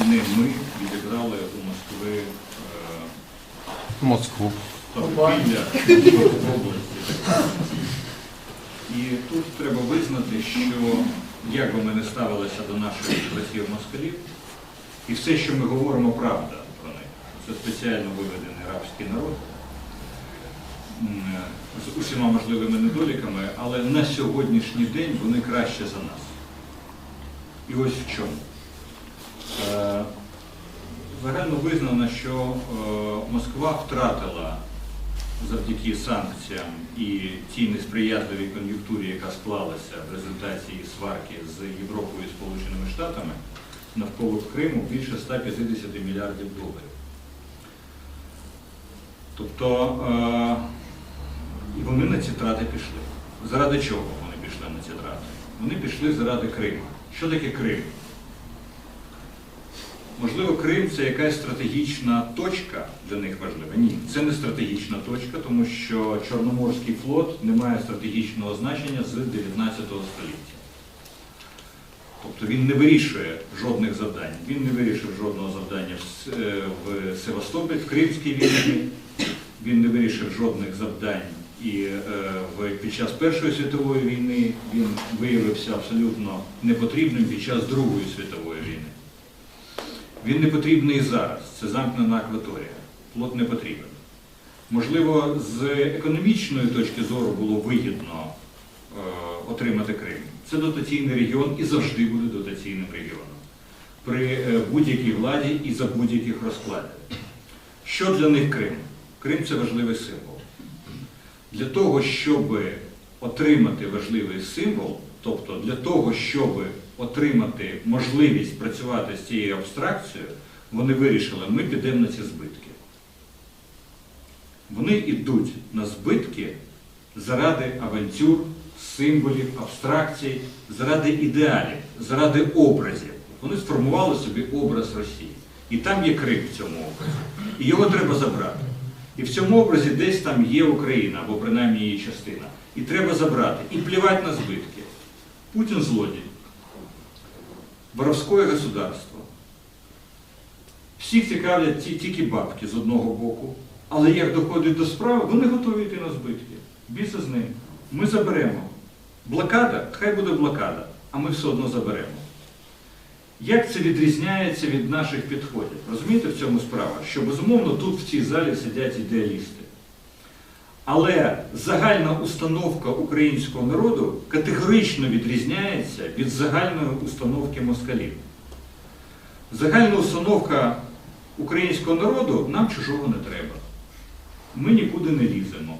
а не ми відібрали у Москви е, Москву. Області. І тут треба визнати, що як би ми не ставилися до наших братів москалів, і все, що ми говоримо, правда про них. Це спеціально виведений рабський народ з усіма можливими недоліками, але на сьогоднішній день вони краще за нас. І ось в чому. Е, Загально визнано, що е, Москва втратила завдяки санкціям і тій несприятливій кон'юнктурі, яка склалася в результаті сварки з Європою і Сполученими Штатами навколо Криму більше 150 мільярдів доларів. Тобто е, і вони на ці трати пішли. Заради чого вони пішли на ці трати? Вони пішли заради Криму. Що таке Крим? Можливо, Крим це якась стратегічна точка для них важлива. Ні, це не стратегічна точка, тому що Чорноморський флот не має стратегічного значення з 19 століття. Тобто він не вирішує жодних завдань. Він не вирішив жодного завдання в, е, в Севастополі, в Кримській війні. Він не вирішив жодних завдань і е, під час Першої світової війни він виявився абсолютно непотрібним під час Другої світової війни. Він не потрібний зараз. Це замкнена акваторія. Флот не потрібен. Можливо, з економічної точки зору було вигідно е, отримати Крим. Це дотаційний регіон і завжди буде дотаційним регіоном. При е, будь-якій владі і за будь-яких розкладів. Що для них Крим? Крим це важливий символ. Для того, щоб отримати важливий символ, тобто для того, щоб отримати можливість працювати з цією абстракцією, вони вирішили, ми підемо на ці збитки. Вони йдуть на збитки заради авантюр, символів, абстракцій, заради ідеалів, заради образів. Вони сформували собі образ Росії. І там є Крим в цьому образі. І його треба забрати. І в цьому образі десь там є Україна, або принаймні її частина. І треба забрати. І плівати на збитки. Путін злодій. Воровське государство. Всіх цікавлять ті, тільки бабки з одного боку. Але як доходить до справи, вони готові йти на збитки. Біса з ним. Ми заберемо. Блокада, хай буде блокада, а ми все одно заберемо. Як це відрізняється від наших підходів? Розумієте, в цьому справа? Що безумовно тут в цій залі сидять ідеалісти. Але загальна установка українського народу категорично відрізняється від загальної установки москалів. Загальна установка українського народу нам чужого не треба. Ми нікуди не ліземо.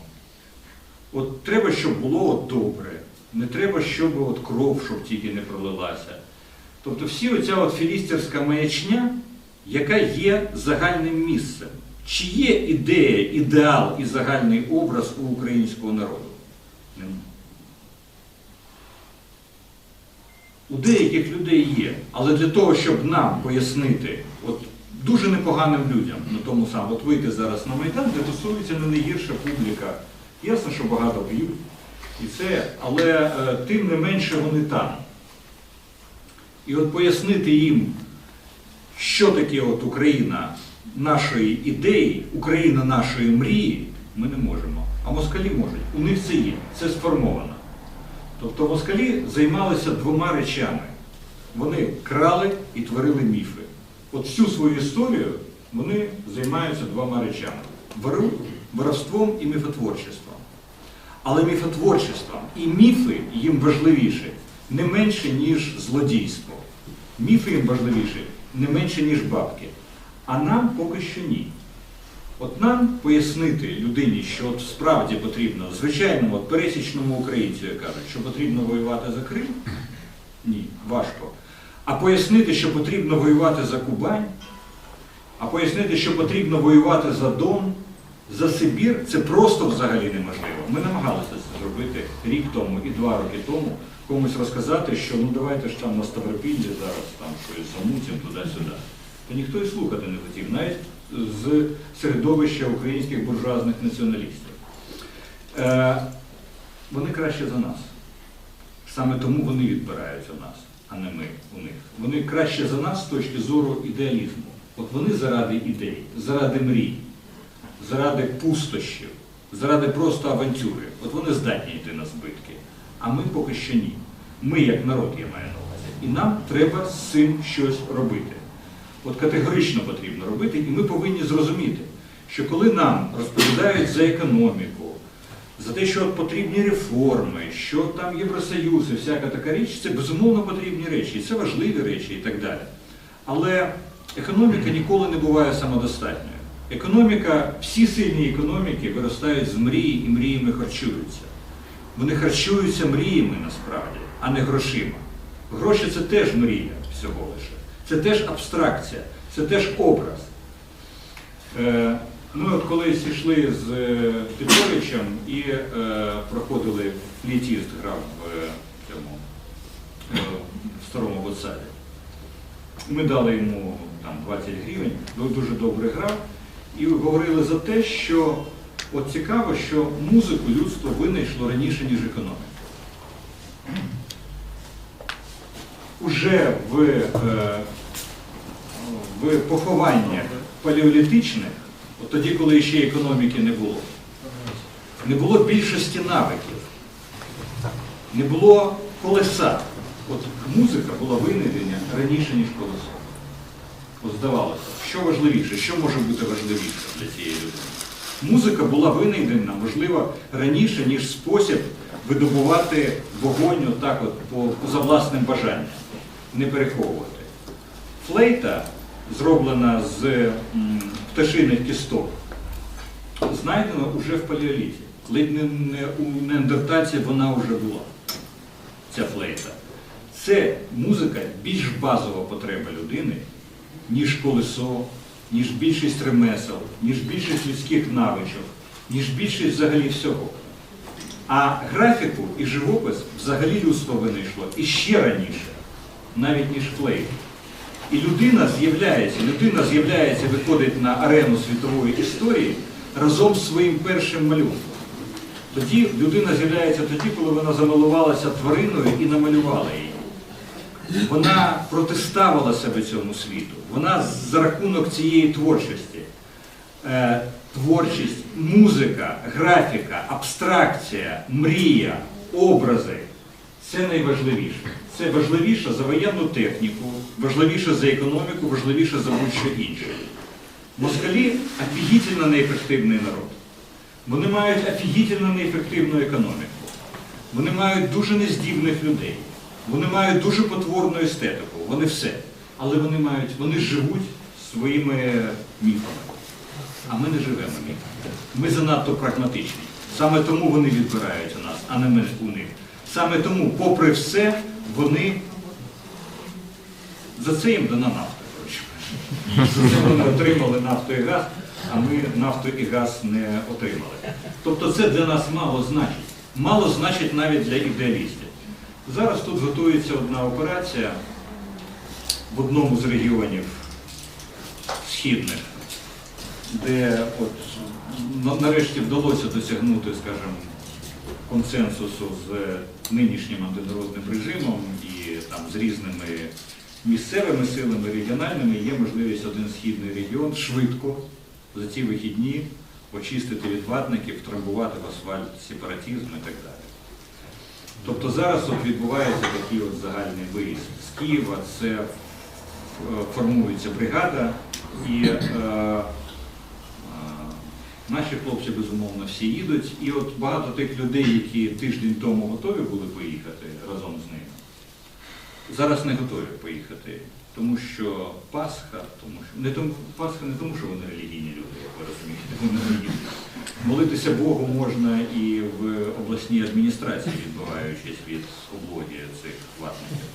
От треба, щоб було добре. Не треба, щоб от кров, щоб тільки не пролилася. Тобто всі оця от філістерська маячня, яка є загальним місцем. Чи є ідея, ідеал і загальний образ у українського народу? У деяких людей є. Але для того, щоб нам пояснити, от дуже непоганим людям на тому самому, от вийти зараз на Майдан, де тусується не найгірша публіка. Ясно, що багато б'ють. І це, але е, тим не менше вони там. І от пояснити їм, що таке от Україна нашої ідеї, Україна нашої мрії, ми не можемо. А москалі можуть. У них це є, це сформовано. Тобто москалі займалися двома речами. Вони крали і творили міфи. От всю свою історію вони займаються двома речами: воровством і міфотворчеством. Але міфотворчеством і міфи їм важливіші не менше, ніж злодійство. Міфи їм важливіші не менше, ніж бабки. А нам поки що ні. От нам пояснити людині, що от справді потрібно, звичайному от пересічному українцю, як кажуть, що потрібно воювати за Крим, ні, важко. А пояснити, що потрібно воювати за Кубань, а пояснити, що потрібно воювати за Дон, за Сибір, це просто взагалі неможливо. Ми намагалися це зробити рік тому і два роки тому, комусь розказати, що ну давайте ж там на Ставропіллі зараз там щось замутимо туди-сюди. Та ніхто і слухати не хотів, навіть з середовища українських буржуазних націоналістів. Е, вони краще за нас. Саме тому вони відбирають у нас. а не ми у них. Вони краще за нас з точки зору ідеалізму. От вони заради ідей, заради мрій, заради пустощів, заради просто авантюри. От вони здатні йти на збитки. А ми поки що ні. Ми, як народ, я маю на увазі. І нам треба з цим щось робити. От категорично потрібно робити, і ми повинні зрозуміти, що коли нам розповідають за економіку, за те, що потрібні реформи, що там Євросоюз і всяка така річ, це безумовно потрібні речі, і це важливі речі і так далі. Але економіка ніколи не буває самодостатньою. Економіка, всі сильні економіки виростають з мрії і мріями харчуються. Вони харчуються мріями насправді, а не грошима. Гроші це теж мрія всього лише. Це теж абстракція, це теж образ. Е, Ми от колись йшли з Петровичем і е, проходили флітіст грав в е, цьому в старому Вотсаді. Ми дали йому там 20 гривень, ду- дуже добре грав, і говорили за те, що от цікаво, що музику людство винайшло раніше, ніж економіку. Уже в, в похованнях палеолітичних, от тоді, коли ще економіки не було, не було більшості навиків, не було колеса. От музика була винайдена раніше, ніж колесо. От здавалося, що важливіше, що може бути важливіше для цієї людини? Музика була винайдена, можливо, раніше, ніж спосіб видобувати вогонь отак от по, за власним бажанням, не переховувати. Флейта, зроблена з пташиних кісток, знайдена вже в палеоліті. Ледь не, у неандертальців вона вже була, ця флейта. Це музика більш базова потреба людини, ніж колесо, ніж більшість ремесел, ніж більшість людських навичок, ніж більшість взагалі всього. А графіку і живопис взагалі людство винайшло і ще раніше, навіть ніж флейт. І людина з'являється, людина з'являється, виходить на арену світової історії разом з своїм першим малюнком. Тоді людина з'являється тоді, коли вона замалувалася твариною і намалювала її. Вона протиставила себе цьому світу. Вона за рахунок цієї творчості. Е, творчість, музика, графіка, абстракція, мрія, образи це найважливіше. Це важливіше за воєнну техніку, важливіше за економіку, важливіше за будь-що інше. Москалі офігітельно неефективний народ. Вони мають офігітельно неефективну економіку. Вони мають дуже нездібних людей. Вони мають дуже потворну естетику. Вони все. Але вони мають, вони живуть своїми міфами. А ми не живемо міфами. Ми занадто прагматичні. Саме тому вони відбирають у нас, а не ми у них. Саме тому, попри все, вони за це їм дана нафта. коротше. За це вони отримали нафту і газ, а ми нафту і газ не отримали. Тобто це для нас мало значить. Мало значить навіть для ідеалістів. Зараз тут готується одна операція в одному з регіонів східних, де от нарешті вдалося досягнути, скажімо, консенсусу з нинішнім антинародним режимом і там з різними місцевими силами, регіональними, є можливість один східний регіон швидко за ці вихідні очистити від ватників, трамбувати в асфальт сепаратизм і так далі. Тобто зараз от відбувається такий от загальний виїзд з Києва, це е, формується бригада і е, наші хлопці, безумовно, всі їдуть. І от багато тих людей, які тиждень тому готові були поїхати разом з ними, зараз не готові поїхати. Тому що Пасха, тому що не тому Пасха не тому, що вони релігійні люди, як ви розумієте, вони релігійні. Молитися Богу можна і в обласній адміністрації, відбуваючись від облоги цих ватників.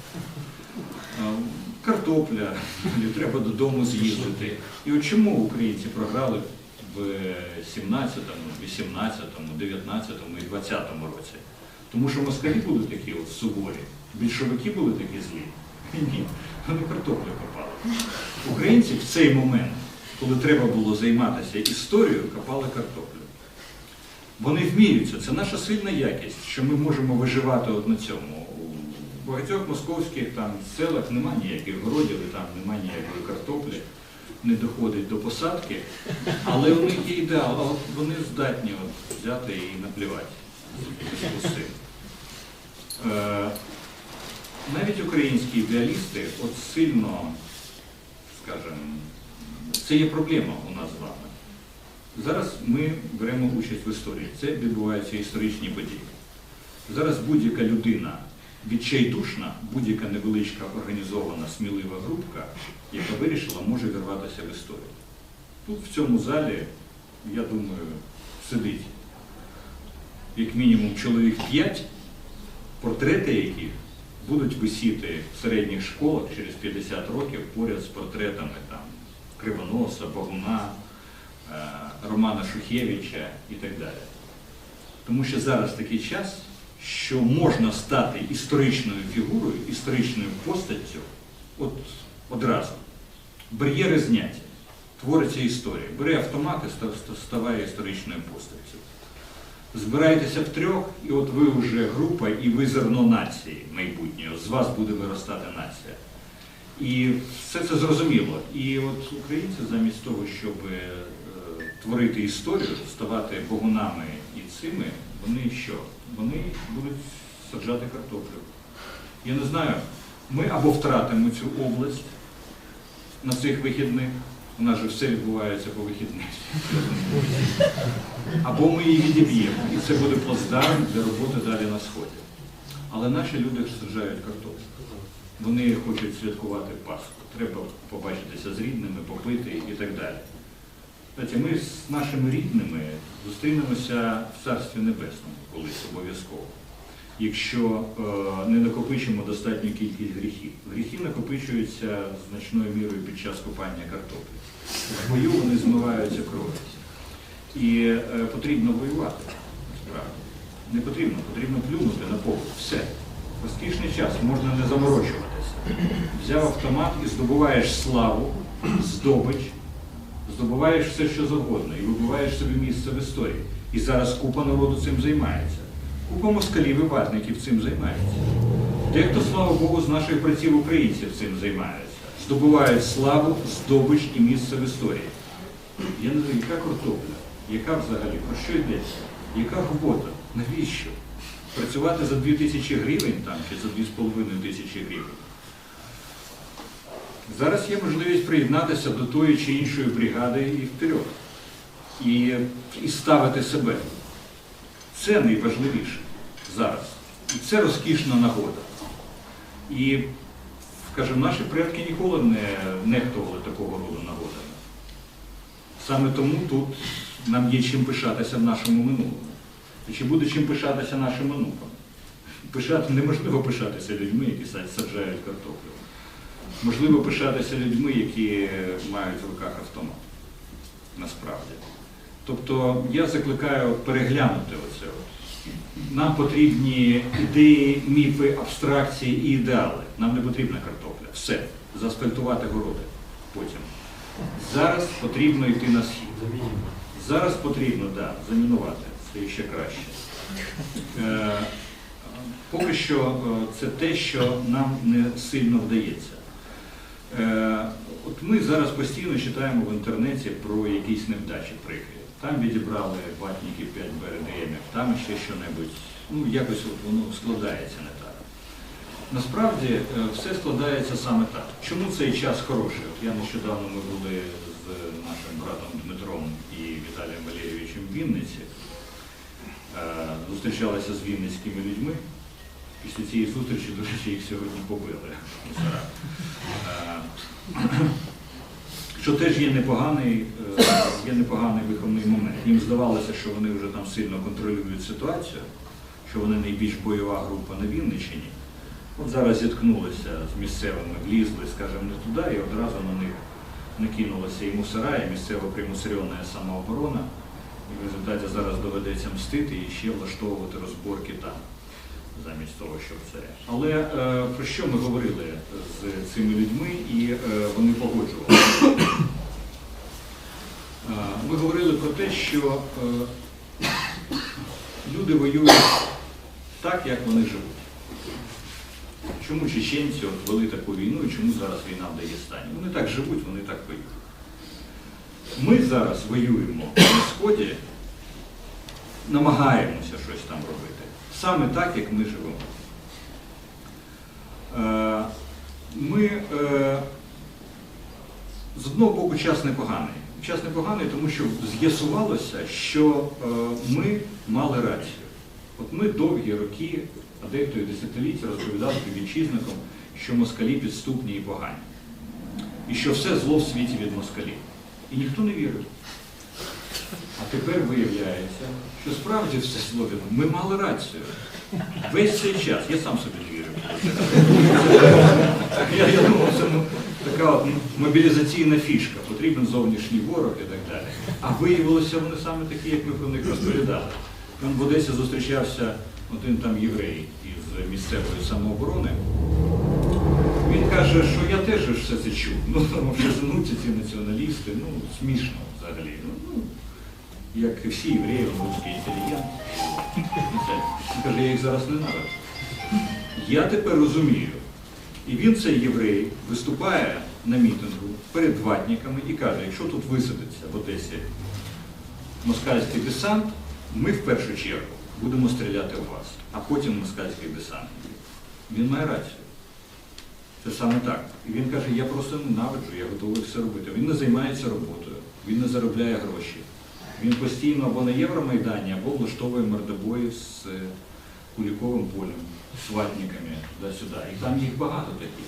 Картопля, треба додому з'їздити. І от чому українці програли в 17-му, 18-му, 19-му і 20-му році? Тому що москалі були такі от суворі, більшовики були такі злі. Ні, вони картоплю копали. Українці в цей момент, коли треба було займатися історією, копали картоплю. Вони вміють це, наша сильна якість, що ми можемо виживати от на цьому в багатьох московських там селах немає ніяких городів, там немає ніякої картоплі, не доходить до посадки, але у них є ідеал, вони здатні от взяти і наплівати. Е, навіть українські ідеалісти от сильно, скажімо, це є проблема у нас з вами. Зараз ми беремо участь в історії. Це відбуваються історичні події. Зараз будь-яка людина відчайдушна, будь-яка невеличка організована смілива групка, яка вирішила, може вірватися в історію. Тут в цьому залі, я думаю, сидить як мінімум чоловік п'ять, портрети яких будуть висіти в середніх школах через 50 років поряд з портретами там, Кривоноса, Богуна, е, Романа Шухевича і так далі. Тому що зараз такий час, що можна стати історичною фігурою, історичною постаттю от одразу. Бар'єри зняті, твориться історія. Бери автомат і ста- ста- історичною постаттю. Збирайтеся в трьох, і от ви вже група, і ви зерно нації майбутнього. З вас буде виростати нація. І все це зрозуміло. І от українці замість того, щоб е, творити історію, ставати богунами цими, вони що? Вони будуть саджати картоплю. Я не знаю, ми або втратимо цю область на цих вихідних, у нас же все відбувається по вихідних, або ми її відіб'ємо. І це буде плацдарм для роботи далі на Сході. Але наші люди саджають картоплю. Вони хочуть святкувати Пасху. Треба побачитися з рідними, попити і так далі. Знаєте, ми з нашими рідними зустрінемося в Царстві Небесному колись обов'язково. Якщо е, не накопичимо достатню кількість гріхів. Гріхи накопичуються значною мірою під час купання картоплі. В бою вони змиваються кров'ю. І е, потрібно воювати, насправді. Не потрібно, потрібно плюнути на повод. Все. Розкішний час, можна не заморочуватися. Взяв автомат і здобуваєш славу, здобич, здобуваєш все, що завгодно, і вибиваєш собі місце в історії. І зараз купа народу цим займається. Купа москалів і ватників цим займається. Дехто, слава Богу, з наших братів українців цим займається. Здобувають славу, здобич і місце в історії. Я не знаю, яка картопля, яка взагалі, про що йдеться, яка робота, навіщо? Працювати за 2 тисячі гривень там, чи за 2,5 тисячі гривень. Зараз є можливість приєднатися до тої чи іншої бригади і вперед. І, і ставити себе. Це найважливіше зараз. І це розкішна нагода. І, скажімо, наші предки ніколи не нехтували такого роду нагодами. Саме тому тут нам є чим пишатися в нашому минулому. І чи буде чим пишатися нашим онукам? Пишати, неможливо пишатися людьми, які саджають картоплю. Можливо пишатися людьми, які мають в руках автомат. Насправді. Тобто я закликаю переглянути оце. Нам потрібні ідеї, міфи, абстракції і ідеали. Нам не потрібна картопля. Все. Заасфальтувати городи потім. Зараз потрібно йти на схід. Зараз потрібно, да, замінувати. Це ще краще. Е, поки що е, це те, що нам не сильно вдається. Е, от ми зараз постійно читаємо в інтернеті про якісь невдачі прикрі. Там відібрали ватників 5 БРДМів, там ще що-небудь. Ну, якось от воно складається не так. Насправді е, все складається саме так. Чому цей час хороший? От я нещодавно ми були з нашим братом Дмитром і Віталієм Валерійовичем в Вінниці. Е, Зустрічалися з вінницькими людьми. Після цієї зустрічі, до речі, їх сьогодні побили. Е, Що теж є непоганий, е, є непоганий виховний момент. Їм здавалося, що вони вже там сильно контролюють ситуацію, що вони найбільш бойова група на Вінниччині. От зараз зіткнулися з місцевими, влізли, скажімо, не туди, і одразу на них накинулася і мусора, і місцева примусорена самооборона. І в результаті зараз доведеться мстити і ще влаштовувати розборки там, замість того, щоб це. Але е, про що ми говорили з цими людьми і е, вони погоджувалися? Е, ми говорили про те, що е, люди воюють так, як вони живуть. Чому чеченці вели таку війну і чому зараз війна в Дагестані? Вони так живуть, вони так воюють. Ми зараз воюємо на Сході, намагаємося щось там робити. Саме так, як ми живемо. Е, Ми е, з одного боку час непоганий. Час непоганий, тому що з'ясувалося, що е, ми мали рацію. От ми довгі роки, а дехто і десятиліття розповідали співвітчизникам, що москалі підступні і погані. І що все зло в світі від москалів. І ніхто не вірив. А тепер виявляється, що справді все зло від Ми мали рацію. Весь цей час. Я сам собі не вірив. Я, я думав, це ну, така мобілізаційна фішка, потрібен зовнішній ворог і так далі. А виявилося вони саме такі, як ми про них розповідали. Він в Одесі зустрічався один там єврей із місцевої самооборони. Він каже, що я теж все це чув. Ну, тому що женуться ці націоналісти, ну, смішно взагалі. Ну, ну, як і всі євреї, русські інтелігент. Каже, я їх зараз не ненавиджу. Я тепер розумію. І він, цей єврей, виступає на мітингу перед ватниками і каже, якщо тут висадиться в Одесі москальський десант, ми в першу чергу будемо стріляти в вас, а потім москальський десант. Він має рацію. Це саме так. І він каже, я просто ненавиджу, я готовий все робити. Він не займається роботою, він не заробляє гроші. Він постійно або на Євромайдані, або влаштовує мордобої з е, Куліковим полем, з ватниками туди-сюди. І там їх багато таких.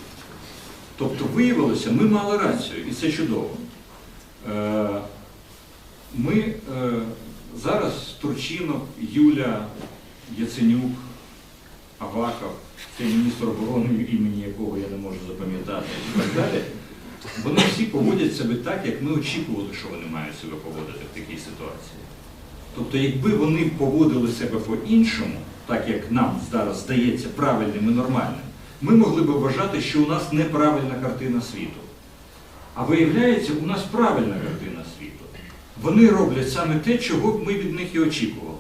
Тобто виявилося, ми мали рацію, і це чудово. Е, Ми е, зараз Турчинов, Юля, Яценюк, Аваков, це міністр оборони, імені якого я не можу запам'ятати, і так далі. Вони всі поводять себе так, як ми очікували, що вони мають себе поводити в такій ситуації. Тобто, якби вони поводили себе по-іншому, так як нам зараз здається правильним і нормальним, ми могли б вважати, що у нас неправильна картина світу. А виявляється, у нас правильна картина світу. Вони роблять саме те, чого б ми від них і очікували.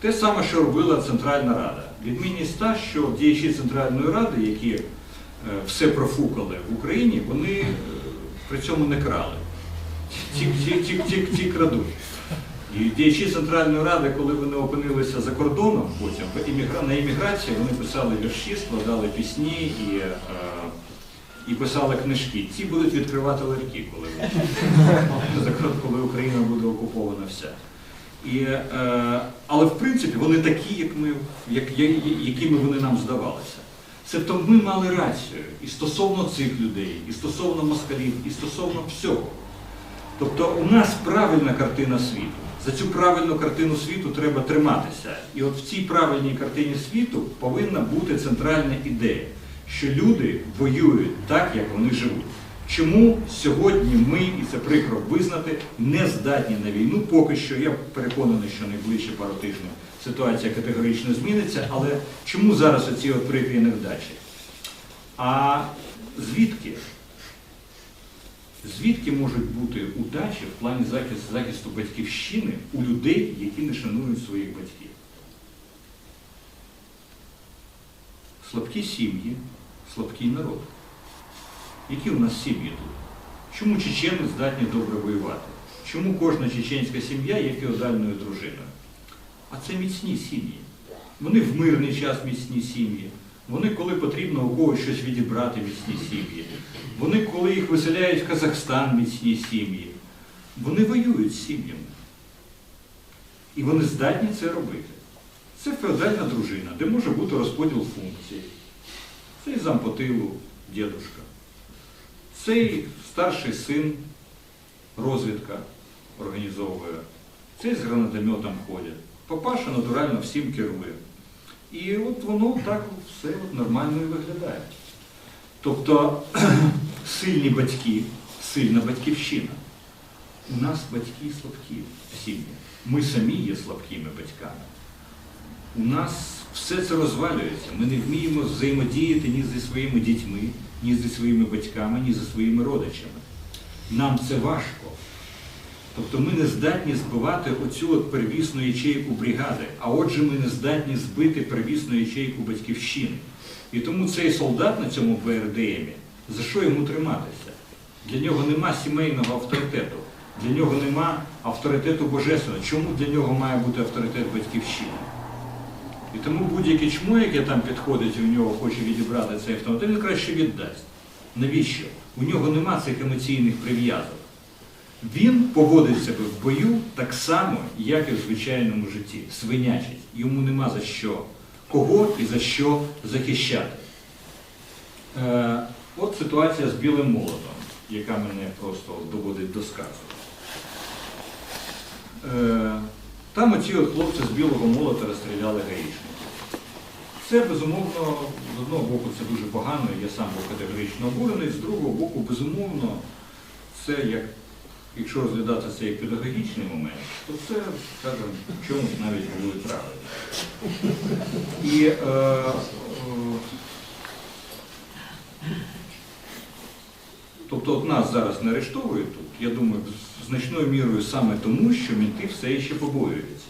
Те саме, що робила Центральна Рада. Відмінність та, що діячі Центральної Ради, які все профукали в Україні, вони е, при цьому не крали. Ті, крадуть. І діячі Центральної Ради, коли вони опинилися за кордоном, потім на імміграції, вони писали вірші, складали пісні і, е, і писали книжки. Ці будуть відкривати ларьки, коли, коли Україна буде окупована вся. І, е, але в принципі вони такі, як ми, як, якими вони нам здавалися. Тобто ми мали рацію і стосовно цих людей, і стосовно москалів, і стосовно всього. Тобто у нас правильна картина світу. За цю правильну картину світу треба триматися. І от в цій правильній картині світу повинна бути центральна ідея, що люди воюють так, як вони живуть. Чому сьогодні ми, і це прикро визнати, не здатні на війну, поки що я переконаний, що найближче пару тижнів ситуація категорично зміниться, але чому зараз оці от прикрі невдачі? А звідки? Звідки можуть бути удачі в плані захисту, захисту батьківщини у людей, які не шанують своїх батьків? Слабкі сім'ї, слабкий народ. Які у нас сім'ї тут? Чому чечени здатні добре воювати? Чому кожна чеченська сім'я є феодальною дружиною? А це міцні сім'ї. Вони в мирний час міцні сім'ї. Вони, коли потрібно у когось щось відібрати, міцні сім'ї. Вони, коли їх виселяють в Казахстан, міцні сім'ї. Вони воюють з сім'ями. І вони здатні це робити. Це феодальна дружина, де може бути розподіл функцій. Цей зампотилу дідушка. Цей старший син розвідка організовує. Цей з гранатометом ходять. Папаша натурально всім керує. І от воно так все нормально і виглядає. Тобто сильні батьки, сильна батьківщина. У нас батьки слабкі в сім'ї. Ми самі є слабкими батьками. У нас все це розвалюється. Ми не вміємо взаємодіяти ні зі своїми дітьми, ні зі своїми батьками, ні зі своїми родичами. Нам це важко. Тобто ми не здатні збивати оцю от первісну ячейку бригади, а отже ми не здатні збити первісну ячейку батьківщини. І тому цей солдат на цьому БРДМі, за що йому триматися? Для нього нема сімейного авторитету, для нього нема авторитету божественного. Чому для нього має бути авторитет батьківщини? І тому будь-яке чмо, яке там підходить і у нього хоче відібрати цей автомобіль, він краще віддасть. Навіщо? У нього нема цих емоційних прив'язок. Він поводить себе в бою так само, як і в звичайному житті. Свинячить. Йому нема за що кого і за що захищати. Е, от ситуація з білим молотом, яка мене просто доводить до сказу. Е, там оці от хлопці з білого молота розстріляли гаїшників. Це, безумовно, з одного боку, це дуже погано, я сам був категорично обурений, з другого боку, безумовно, це як, якщо розглядати це як педагогічний момент, то це, скажімо, в чомусь навіть було і правильно. І е, е, тобто от нас зараз не арештовують тут, я думаю, значною мірою саме тому, що мінти все ще побоюються.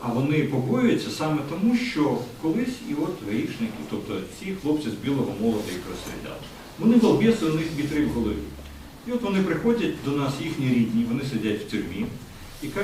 А вони побоюються саме тому, що колись і от гаїшники, тобто ці хлопці з білого молота їх розстріляли. Вони балбеси, у них вітри в голові. І от вони приходять до нас, їхні рідні, вони сидять в тюрмі,